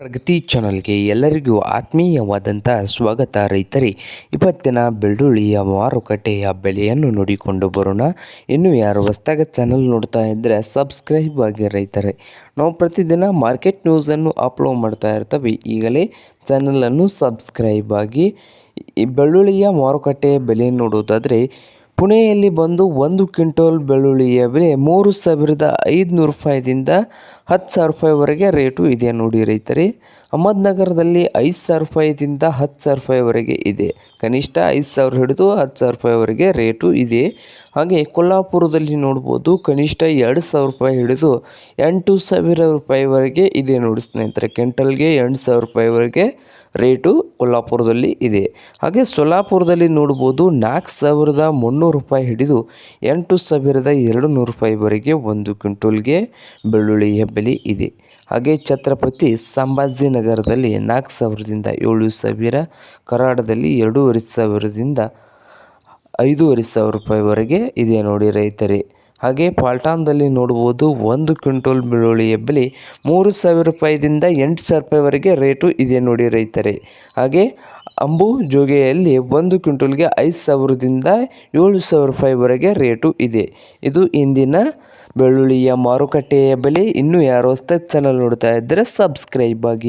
ಪ್ರಗತಿ ಚಾನಲ್ಗೆ ಎಲ್ಲರಿಗೂ ಆತ್ಮೀಯವಾದಂಥ ಸ್ವಾಗತ. ರೈತರಿ ಇವತ್ತಿನ ಬೆಳ್ಳುಳ್ಳಿಯ ಮಾರುಕಟ್ಟೆಯ ಬೆಲೆಯನ್ನು ನೋಡಿಕೊಂಡು ಬರೋಣ. ಇನ್ನು ಯಾರು ಹೊಸ್ತಾಗ ಚಾನಲ್ ನೋಡ್ತಾ ಇದ್ದರೆ ಸಬ್ಸ್ಕ್ರೈಬ್ ಆಗಿ ರೈತರೇ. ನಾವು ಪ್ರತಿದಿನ ಮಾರ್ಕೆಟ್ ನ್ಯೂಸನ್ನು ಅಪ್ಲೋಡ್ ಮಾಡ್ತಾ ಇರ್ತವೆ. ಈಗಲೇ ಚಾನಲನ್ನು ಸಬ್ಸ್ಕ್ರೈಬ್ ಆಗಿ. ಈ ಬೆಳ್ಳುಳ್ಳಿಯ ಮಾರುಕಟ್ಟೆಯ ಬೆಲೆ ನೋಡೋದಾದರೆ ಪುಣೆಯಲ್ಲಿ ಬಂದು ಒಂದು ಕ್ವಿಂಟೋಲ್ ಬೆಳ್ಳುಳ್ಳಿಯ ಬೆಲೆ ಮೂರು ಸಾವಿರದ ಐದುನೂರು ರೂಪಾಯಿದಿಂದ ಹತ್ತು ಸಾವಿರ ರೂಪಾಯಿವರೆಗೆ ರೇಟು ಇದೆ ನೋಡಿ ರೈತರೇ. ಅಹಮದ್ನಗರದಲ್ಲಿ ಐದು ಸಾವಿರ ರೂಪಾಯಿದಿಂದ ಹತ್ತು ಸಾವಿರ ರೂಪಾಯಿವರೆಗೆ ಇದೆ. ಕನಿಷ್ಠ ಐದು ಸಾವಿರ ಹಿಡಿದು ಹತ್ತು ಸಾವಿರ ರೂಪಾಯಿವರೆಗೆ ರೇಟು ಇದೆ. ಹಾಗೆ ಕೊಲ್ಲಾಪುರದಲ್ಲಿ ನೋಡ್ಬೋದು ಕನಿಷ್ಠ ಎರಡು ಸಾವಿರ ರೂಪಾಯಿ ಹಿಡಿದು ಎಂಟು ಸಾವಿರ ರೂಪಾಯಿವರೆಗೆ ಇದೆ ನೋಡಿ ಸ್ನೇಹಿತರೆ. ಕ್ವಿಂಟಲ್ಗೆ ಎಂಟು ಸಾವಿರ ರೂಪಾಯಿವರೆಗೆ ರೇಟು ಕೊಲ್ಲಾಪುರದಲ್ಲಿ ಇದೆ. ಹಾಗೆ ಸೊಲ್ಲಾಪುರದಲ್ಲಿ ನೋಡ್ಬೋದು ನಾಲ್ಕು ಸಾವಿರದ ಮುನ್ನೂರು ರೂಪಾಯಿ ಹಿಡಿದು ಎಂಟು ಸಾವಿರದ ಎರಡು ನೂರು ರೂಪಾಯಿವರೆಗೆ ಒಂದು ಕ್ವಿಂಟಲ್ಗೆ ಬೆಳ್ಳುಳ್ಳಿಯ ಬೆಲೆ ಇದೆ. ಹಾಗೆ ಛತ್ರಪತಿ ಸಂಭಾಜಿನಗರದಲ್ಲಿ ನಾಲ್ಕು ಸಾವಿರದಿಂದ ಏಳು ಸಾವಿರ, ಕರಾಡದಲ್ಲಿ ಎರಡೂವರೆ ಸಾವಿರದಿಂದ ಐದೂವರೆ ಸಾವಿರ ರೂಪಾಯಿವರೆಗೆ ಇದೆ ನೋಡಿ ರೈತರೇ. ಹಾಗೆ ಪಾಲ್ಟಾನ್ದಲ್ಲಿ ನೋಡ್ಬೋದು ಒಂದು ಕ್ವಿಂಟಲ್ ಬೆಳ್ಳುಳ್ಳಿಯ ಬೆಲೆ ಮೂರು ಸಾವಿರ ರೂಪಾಯಿದಿಂದ ಎಂಟು ಸಾವಿರ ರೂಪಾಯಿವರೆಗೆ ರೇಟು ಇದೆ ನೋಡಿ ರೈತರೇ. ಹಾಗೆ ಅಂಬು ಜೋಗೆಯಲ್ಲಿ ಒಂದು ಕ್ವಿಂಟಲ್ಗೆ ಐದು ಸಾವಿರದಿಂದ ಏಳು ಸಾವಿರ ರೂಪಾಯಿವರೆಗೆ ರೇಟು ಇದೆ. ಇದು ಇಂದಿನ ಬೆಳ್ಳುಳ್ಳಿಯ ಮಾರುಕಟ್ಟೆಯ ಬೆಲೆ. ಇನ್ನೂ ಯಾರು ಹೊಸ್ದಾಗಿ ಚಾನಲ್ ನೋಡ್ತಾ ಇದ್ದರೆ ಸಬ್ಸ್ಕ್ರೈಬ್ ಆಗಿ.